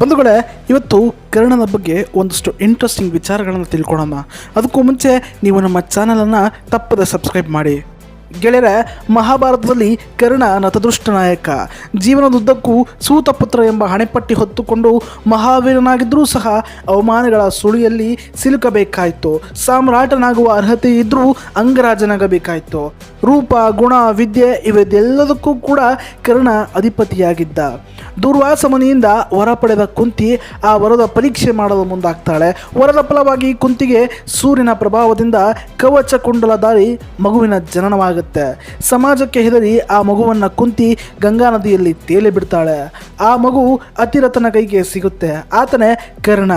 ಬಂಧುಗಳೇ, ಇವತ್ತು ಕರ್ಣನ ಬಗ್ಗೆ ಒಂದಷ್ಟು ಇಂಟ್ರೆಸ್ಟಿಂಗ್ ವಿಚಾರಗಳನ್ನು ತಿಳ್ಕೊಳ್ಳೋಣ ಅದಕ್ಕೂ ಮುಂಚೆ ನೀವು ನಮ್ಮ ಚಾನಲನ್ನು ತಪ್ಪದೆ ಸಬ್ಸ್ಕ್ರೈಬ್ ಮಾಡಿ. ಗೆಳೆಯರೆ, ಮಹಾಭಾರತದಲ್ಲಿ ಕರ್ಣ ನತದೃಷ್ಟ ನಾಯಕ. ಜೀವನದುದ್ದಕ್ಕೂ ಸೂತಪುತ್ರ ಎಂಬ ಹಣೆಪಟ್ಟಿ ಹೊತ್ತುಕೊಂಡು ಮಹಾವೀರನಾಗಿದ್ದರೂ ಸಹ ಅವಮಾನಗಳ ಸುಳಿಯಲ್ಲಿ ಸಿಲುಕಬೇಕಾಯಿತು. ಸಾಮ್ರಾಟನಾಗುವ ಅರ್ಹತೆ ಇದ್ದರೂ ಅಂಗರಾಜನಾಗಬೇಕಾಯಿತು ರೂಪ, ಗುಣ, ವಿದ್ಯೆ ಇವೆಲ್ಲದಕ್ಕೂ ಕೂಡ ಕರ್ಣ ಅಧಿಪತಿಯಾಗಿದ್ದ. ದುರ್ವಾಸ ಮನೆಯಿಂದ ವರ ಪಡೆದ ಕುಂತಿ ಆ ವರದ ಪರೀಕ್ಷೆ ಮಾಡಲು ಮುಂದಾಗ್ತಾಳೆ. ವರದ ಫಲವಾಗಿ ಕುಂತಿಗೆ ಸೂರ್ಯನ ಪ್ರಭಾವದಿಂದ ಕವಚ ಕುಂಡಲ ದಾರಿ ಮಗುವಿನ ಜನನವಾಗುತ್ತೆ ಸಮಾಜಕ್ಕೆ ಹೆದರಿ ಆ ಮಗುವನ್ನು ಕುಂತಿ ಗಂಗಾ ನದಿಯಲ್ಲಿ ತೇಲಿ ಬಿಡ್ತಾಳೆ. ಆ ಮಗು ಅತಿರಥನ ಕೈಗೆ ಸಿಗುತ್ತೆ. ಆತನೇ ಕರ್ಣ.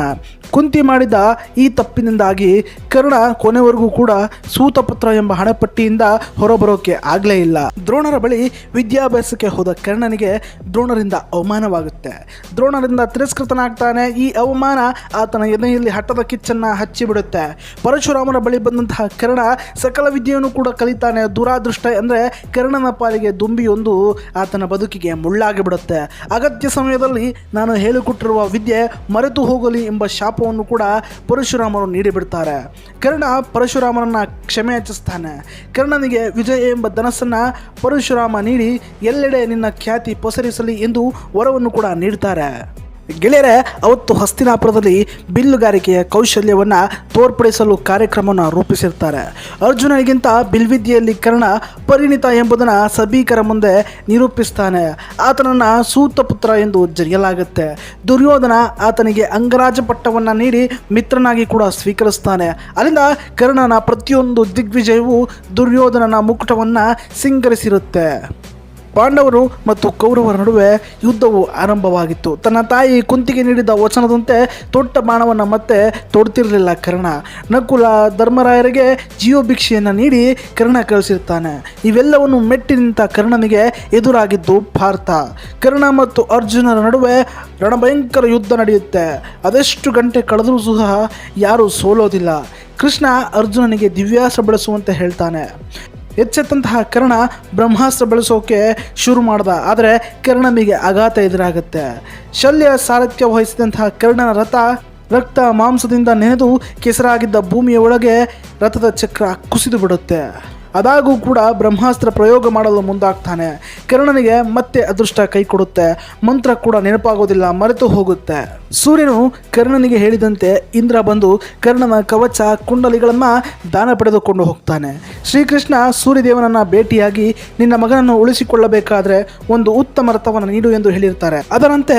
ಕುಂತಿ ಮಾಡಿದ ಈ ತಪ್ಪಿನಿಂದಾಗಿ ಕರ್ಣ ಕೊನೆವರೆಗೂ ಕೂಡ ಸೂತಪುತ್ರ ಎಂಬ ಹಣೆಪಟ್ಟಿಯಿಂದ ಹೊರಬರೋಕೆ ಆಗಲೇ ಇಲ್ಲ. ದ್ರೋಣರ ಬಳಿ ವಿದ್ಯಾಭ್ಯಾಸಕ್ಕೆ ಹೋದ ಕರ್ಣನಿಗೆ ದ್ರೋಣರಿಂದ ಅವಮಾನವಾಗುತ್ತೆ. ದ್ರೋಣರಿಂದ ತಿರಸ್ಕೃತನಾಗ್ತಾನೆ. ಈ ಅವಮಾನ ಆತನ ಎದೆಯಲ್ಲಿ ಹಟ್ಟದ ಕಿಚ್ಚನ್ನು ಹಚ್ಚಿಬಿಡುತ್ತೆ. ಪರಶುರಾಮನ ಬಳಿ ಬಂದಂತಹ ಕರ್ಣ ಸಕಲ ವಿದ್ಯೆಯನ್ನು ಕೂಡ ಕಲಿತಾನೆ. ದುರಾದೃಷ್ಟ ಅಂದರೆ ಕರ್ಣನ ಪಾಲಿಗೆ ದುಂಬಿಯೊಂದು ಆತನ ಬದುಕಿಗೆ ಮುಳ್ಳಾಗಿ ಬಿಡುತ್ತೆ ಅಗತ್ಯ ಸಮಯದಲ್ಲಿ ನಾನು ಹೇಳಿಕೊಟ್ಟಿರುವ ವಿದ್ಯೆ ಮರೆತು ಹೋಗಲಿ ಎಂಬ ಶಾಪವನ್ನು ಕೂಡ ಪರಶುರಾಮರು ನೀಡಿಬಿಡ್ತಾರೆ. ಕರ್ಣ ಪರಶುರಾಮನನ್ನ ಕ್ಷಮೆ ಯಾಚಿಸ್ತಾನೆ ಕರ್ಣನಿಗೆ ವಿಜಯ ಎಂಬ ಧನಸ್ಸನ್ನು ಪರಶುರಾಮ ನೀಡಿ ಎಲ್ಲೆಡೆ ನಿನ್ನ ಖ್ಯಾತಿ ಪಸರಿಸಲಿ ಎಂದು ವರವನ್ನು ಕೂಡ ನೀಡ್ತಾರೆ. ಗೆಳೆಯರೆ, ಅವತ್ತು ಹಸ್ತಿನಾಪುರದಲ್ಲಿ ಬಿಲ್ಲುಗಾರಿಕೆಯ ಕೌಶಲ್ಯವನ್ನು ತೋರ್ಪಡಿಸಲು ಕಾರ್ಯಕ್ರಮವನ್ನು ರೂಪಿಸಿರ್ತಾರೆ. ಅರ್ಜುನನಿಗಿಂತ ಬಿಲ್ವಿದ್ಯೆಯಲ್ಲಿ ಕರ್ಣ ಪರಿಣಿತ ಎಂಬುದನ್ನು ಸಭೀಕರ ಮುಂದೆ ನಿರೂಪಿಸ್ತಾನೆ. ಆತನನ್ನು ಸೂತಪುತ್ರ ಎಂದು ಜರಿಯಲಾಗುತ್ತೆ. ದುರ್ಯೋಧನ ಆತನಿಗೆ ಅಂಗರಾಜ ಪಟ್ಟವನ್ನು ನೀಡಿ ಮಿತ್ರನಾಗಿ ಕೂಡ ಸ್ವೀಕರಿಸ್ತಾನೆ. ಅಲ್ಲಿಂದ ಕರ್ಣನ ಪ್ರತಿಯೊಂದು ದಿಗ್ವಿಜಯವು ದುರ್ಯೋಧನನ ಮುಕುಟವನ್ನು ಸಿಂಗರಿಸಿರುತ್ತೆ. ಪಾಂಡವರು ಮತ್ತು ಕೌರವರ ನಡುವೆ ಯುದ್ಧವು ಆರಂಭವಾಗಿತ್ತು. ತನ್ನ ತಾಯಿ ಕುಂತಿಗೆ ನೀಡಿದ ವಚನದಂತೆ ತೊಟ್ಟ ಬಾಣವನ್ನು ಮತ್ತೆ ತೊಡ್ತಿರಲಿಲ್ಲ ಕರ್ಣ. ನಕುಲ ಧರ್ಮರಾಯರಿಗೆ ಜೀವಭಿಕ್ಷೆಯನ್ನು ನೀಡಿ ಕರ್ಣ ಕಳಿಸಿರ್ತಾನೆ. ಇವೆಲ್ಲವನ್ನು ಮೆಟ್ಟಿ ನಿಂತ ಕರ್ಣನಿಗೆ ಎದುರಾಗಿದ್ದು ಭಾರತ ಕರ್ಣ ಮತ್ತು ಅರ್ಜುನರ ನಡುವೆ ರಣಭಯಂಕರ ಯುದ್ಧ ನಡೆಯುತ್ತೆ. ಅದೆಷ್ಟು ಗಂಟೆ ಕಳೆದರೂ ಸಹ ಯಾರೂ ಸೋಲೋದಿಲ್ಲ. ಕೃಷ್ಣ ಅರ್ಜುನನಿಗೆ ದಿವ್ಯಾಸ ಬಳಸುವಂತೆ ಹೇಳ್ತಾನೆ. ಎಚ್ಚೆತ್ತಂತಹ ಕರ್ಣ ಬ್ರಹ್ಮಾಸ್ತ್ರ ಬಳಸೋಕೆ ಶುರು ಮಾಡ್ದ. ಆದರೆ ಕರ್ಣನಿಗೆ ಆಘಾತ ಎದುರಾಗುತ್ತೆ. ಶಲ್ಯ ಸಾರಥ್ಯ ವಹಿಸಿದಂತಹ ಕರ್ಣನ ರಥ ರಕ್ತ ಮಾಂಸದಿಂದ ನೆನೆದು ಕೆಸರಾಗಿದ್ದ ಭೂಮಿಯ ಒಳಗೆ ರಥದ ಚಕ್ರ ಕುಸಿದು ಬಿಡುತ್ತೆ. ಅದಾಗೂ ಕೂಡ ಬ್ರಹ್ಮಾಸ್ತ್ರ ಪ್ರಯೋಗ ಮಾಡಲು ಮುಂದಾಗ್ತಾನೆ. ಕಿರಣನಿಗೆ ಮತ್ತೆ ಅದೃಷ್ಟ ಕೈ ಕೊಡುತ್ತೆ. ಮಂತ್ರ ಕೂಡ ನೆನಪಾಗೋದಿಲ್ಲ, ಮರೆತು ಹೋಗುತ್ತೆ. ಸೂರ್ಯನು ಕರ್ಣನಿಗೆ ಹೇಳಿದಂತೆ ಇಂದ್ರ ಬಂದು ಕರ್ಣನ ಕವಚ, ಕುಂಡಲಿಗಳನ್ನು ದಾನ ಪಡೆದುಕೊಂಡು ಹೋಗ್ತಾನೆ. ಶ್ರೀಕೃಷ್ಣ ಸೂರ್ಯದೇವನನ್ನು ಭೇಟಿಯಾಗಿ ನಿನ್ನ ಮಗನನ್ನು ಉಳಿಸಿಕೊಳ್ಳಬೇಕಾದ್ರೆ ಒಂದು ಉತ್ತಮ ರಥವನ್ನು ನೀಡು ಎಂದು ಹೇಳಿರ್ತಾರೆ. ಅದರಂತೆ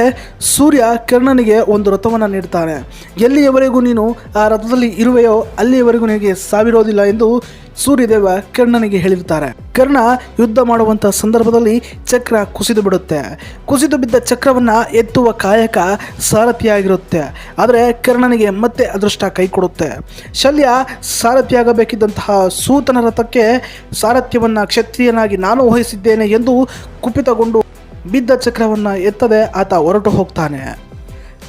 ಸೂರ್ಯ ಕರ್ಣನಿಗೆ ಒಂದು ರಥವನ್ನು ನೀಡ್ತಾನೆ. ಎಲ್ಲಿಯವರೆಗೂ ನೀನು ಆ ರಥದಲ್ಲಿ ಇರುವೆಯೋ ಅಲ್ಲಿಯವರೆಗೂ ನಿನಗೆ ಸಾವಿರೋದಿಲ್ಲ ಎಂದು ಸೂರ್ಯದೇವ ಕರ್ಣನಿಗೆ ಹೇಳಿರ್ತಾರೆ ಕರ್ಣ ಯುದ್ಧ ಮಾಡುವಂಥ ಸಂದರ್ಭದಲ್ಲಿ ಚಕ್ರ ಕುಸಿದು ಬಿಡುತ್ತೆ. ಕುಸಿದು ಬಿದ್ದ ಚಕ್ರವನ್ನು ಎತ್ತುವ ಕಾಯಕ ಸಾರಥಿಯಾಗಿರುತ್ತೆ. ಆದರೆ ಕರ್ಣನಿಗೆ ಮತ್ತೆ ಅದೃಷ್ಟ ಕೈ ಕೊಡುತ್ತೆ. ಶಲ್ಯ ಸಾರಥಿಯಾಗಬೇಕಿದ್ದಂತಹ ಸೂತನ ರಥಕ್ಕೆ ಸಾರಥ್ಯವನ್ನು ಕ್ಷತ್ರಿಯನಾಗಿ ನಾನು ವಹಿಸಿದ್ದೇನೆ ಎಂದು ಕುಪಿತಗೊಂಡು ಬಿದ್ದ ಚಕ್ರವನ್ನು ಎತ್ತದೆ ಆತ ಹೊರಟು ಹೋಗ್ತಾನೆ.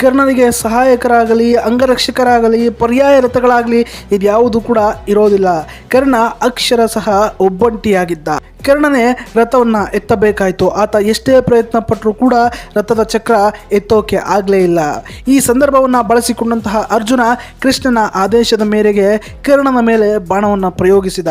ಕರ್ಣನಿಗೆ ಸಹಾಯಕರಾಗಲಿ ಅಂಗರಕ್ಷಕರಾಗಲಿ ಪರ್ಯಾಯ ರಥಗಳಾಗಲಿ ಇದ್ಯಾವುದು ಕೂಡ ಇರೋದಿಲ್ಲ. ಕರ್ಣ ಅಕ್ಷರ ಸಹ ಒಬ್ಬಂಟಿಯಾಗಿದ್ದ. ಕರ್ಣನೇ ರಥವನ್ನು ಎತ್ತಬೇಕಾಯಿತು. ಆತ ಎಷ್ಟೇ ಪ್ರಯತ್ನ ಪಟ್ಟರೂ ಕೂಡ ರಥದ ಚಕ್ರ ಎತ್ತೋಕೆ ಆಗಲೇ ಇಲ್ಲ. ಈ ಸಂದರ್ಭವನ್ನು ಬಳಸಿಕೊಂಡಂತಹ ಅರ್ಜುನ ಕೃಷ್ಣನ ಆದೇಶದ ಮೇರೆಗೆ ಕಿರಣನ ಮೇಲೆ ಬಾಣವನ್ನು ಪ್ರಯೋಗಿಸಿದ.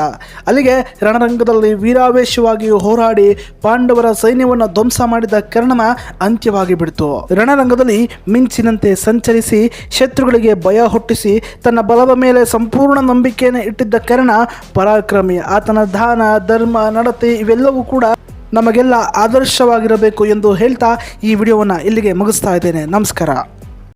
ಅಲ್ಲಿಗೆ ರಣರಂಗದಲ್ಲಿ ವೀರಾವೇಶವಾಗಿ ಹೋರಾಡಿ ಪಾಂಡವರ ಸೈನ್ಯವನ್ನು ಧ್ವಂಸ ಮಾಡಿದ ಕಿರಣನ ಅಂತ್ಯವಾಗಿ ಬಿಡ್ತು. ರಣರಂಗದಲ್ಲಿ ಮಿಂಚಿನಂತೆ ಸಂಚರಿಸಿ ಶತ್ರುಗಳಿಗೆ ಭಯ ಹುಟ್ಟಿಸಿ ತನ್ನ ಬಲದ ಮೇಲೆ ಸಂಪೂರ್ಣ ನಂಬಿಕೆಯನ್ನು ಇಟ್ಟಿದ್ದ ಕಿರಣ ಪರಾಕ್ರಮಿ. ಆತನ ದಾನ, ಧರ್ಮ, ನಡತೆ ಇವೆಲ್ಲವೂ ಕೂಡ ನಮಗೆಲ್ಲ ಆದರ್ಶವಾಗಿರಬೇಕು ಎಂದು ಹೇಳ್ತಾ ಈ ವಿಡಿಯೋವನ್ನು ಇಲ್ಲಿಗೆ ಮುಗಿಸ್ತಾ ಇದ್ದೇನೆ. ನಮಸ್ಕಾರ.